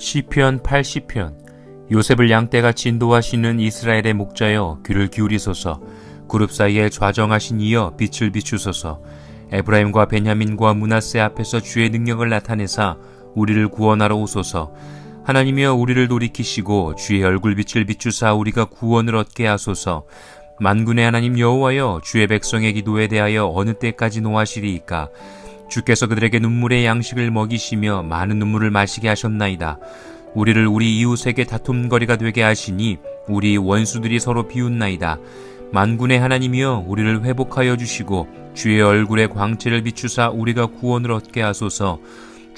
시편 80편 요셉을 양떼같이 인도하시는 이스라엘의 목자여 귀를 기울이소서. 그룹 사이에 좌정하신 이여 빛을 비추소서. 에브라임과 베냐민과 문하세 앞에서 주의 능력을 나타내사 우리를 구원하러 오소서. 하나님이여 우리를 돌이키시고 주의 얼굴빛을 비추사 우리가 구원을 얻게 하소서. 만군의 하나님 여호와여 주의 백성의 기도에 대하여 어느 때까지 노하시리이까 주께서 그들에게 눈물의 양식을 먹이시며 많은 눈물을 마시게 하셨나이다. 우리를 우리 이웃에게 다툼거리가 되게 하시니 우리 원수들이 서로 비웃나이다. 만군의 하나님이여 우리를 회복하여 주시고 주의 얼굴에 광채를 비추사 우리가 구원을 얻게 하소서.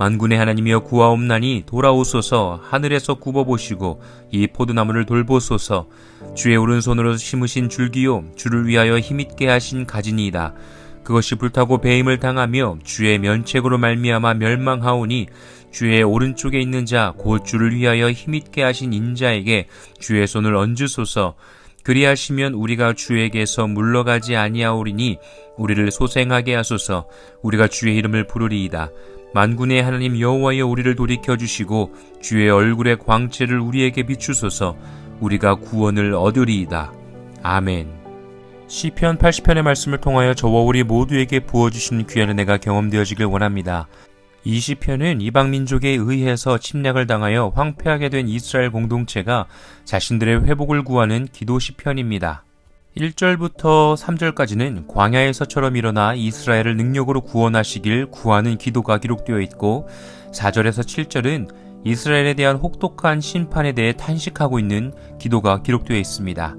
만군의 하나님이여 구하옵나니 돌아오소서 하늘에서 굽어보시고 이 포도나무를 돌보소서. 주의 오른손으로 심으신 줄기요 주를 위하여 힘있게 하신 가지니이다. 그것이 불타고 배임을 당하며 주의 면책으로 말미암아 멸망하오니 주의 오른쪽에 있는 자 곧 주를 위하여 힘있게 하신 인자에게 주의 손을 얹으소서. 그리하시면 우리가 주에게서 물러가지 아니하오리니 우리를 소생하게 하소서. 우리가 주의 이름을 부르리이다 만군의 하나님 여호와여 우리를 돌이켜 주시고 주의 얼굴의 광채를 우리에게 비추소서 우리가 구원을 얻으리이다 아멘 시편 80편의 말씀을 통하여 저와 우리 모두에게 부어주시는 귀한 은혜가 경험되어지길 원합니다. 이 시편은 이방 민족에 의해서 침략을 당하여 황폐하게 된 이스라엘 공동체가 자신들의 회복을 구하는 기도 시편입니다. 1절부터 3절까지는 광야에서처럼 일어나 이스라엘을 능력으로 구원하시길 구하는 기도가 기록되어 있고 4절에서 7절은 이스라엘에 대한 혹독한 심판에 대해 탄식하고 있는 기도가 기록되어 있습니다.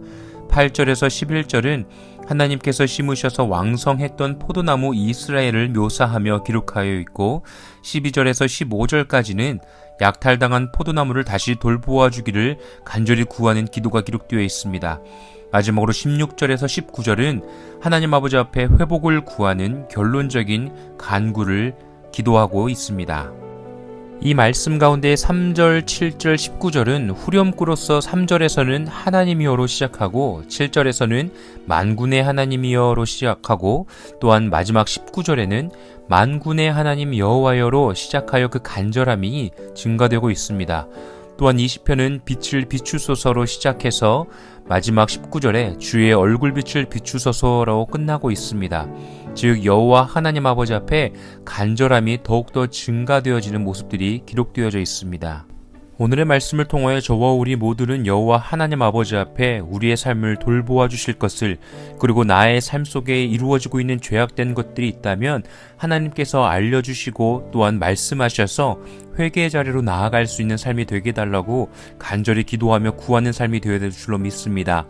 8절에서 11절은 하나님께서 심으셔서 왕성했던 포도나무 이스라엘을 묘사하며 기록하여 있고 12절에서 15절까지는 약탈당한 포도나무를 다시 돌보아 주기를 간절히 구하는 기도가 기록되어 있습니다. 마지막으로 16절에서 19절은 하나님 아버지 앞에 회복을 구하는 결론적인 간구를 기도하고 있습니다. 이 말씀 가운데 3절, 7절, 19절은 후렴구로서 3절에서는 하나님이여로 시작하고 7절에서는 만군의 하나님이여로 시작하고 또한 마지막 19절에는 만군의 하나님 여호와여로 시작하여 그 간절함이 증가되고 있습니다. 또한 20편은 빛을 비추소서로 시작해서 마지막 19절에 주의 얼굴빛을 비추소서로 끝나고 있습니다. 즉 여호와 하나님 아버지 앞에 간절함이 더욱더 증가되어지는 모습들이 기록되어져 있습니다. 오늘의 말씀을 통하여 저와 우리 모두는 여호와 하나님 아버지 앞에 우리의 삶을 돌보아 주실 것을 그리고 나의 삶 속에 이루어지고 있는 죄악된 것들이 있다면 하나님께서 알려주시고 또한 말씀하셔서 회개의 자리로 나아갈 수 있는 삶이 되게 달라고 간절히 기도하며 구하는 삶이 되어야 될 줄로 믿습니다.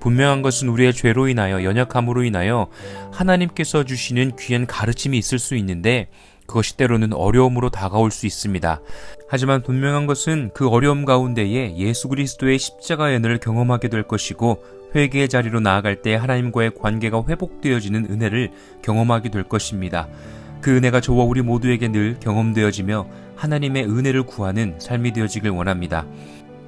분명한 것은 우리의 죄로 인하여 연약함으로 인하여 하나님께서 주시는 귀한 가르침이 있을 수 있는데 그것이 때로는 어려움으로 다가올 수 있습니다. 하지만 분명한 것은 그 어려움 가운데에 예수 그리스도의 십자가의 은혜를 경험하게 될 것이고 회개의 자리로 나아갈 때 하나님과의 관계가 회복되어지는 은혜를 경험하게 될 것입니다. 그 은혜가 저와 우리 모두에게 늘 경험되어지며 하나님의 은혜를 구하는 삶이 되어지길 원합니다.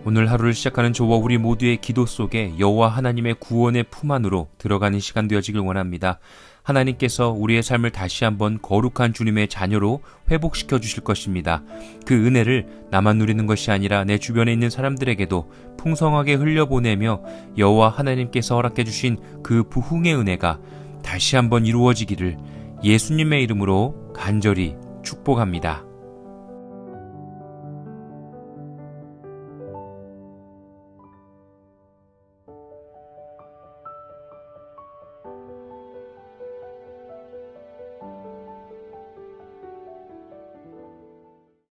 오늘 하루를 시작하는 저와 우리 모두의 기도 속에 여호와 하나님의 구원의 품 안으로 들어가는 시간 되어지길 원합니다. 하나님께서 우리의 삶을 다시 한번 거룩한 주님의 자녀로 회복시켜 주실 것입니다. 그 은혜를 나만 누리는 것이 아니라 내 주변에 있는 사람들에게도 풍성하게 흘려보내며 여호와 하나님께서 허락해 주신 그 부흥의 은혜가 다시 한번 이루어지기를 예수님의 이름으로 간절히 축복합니다.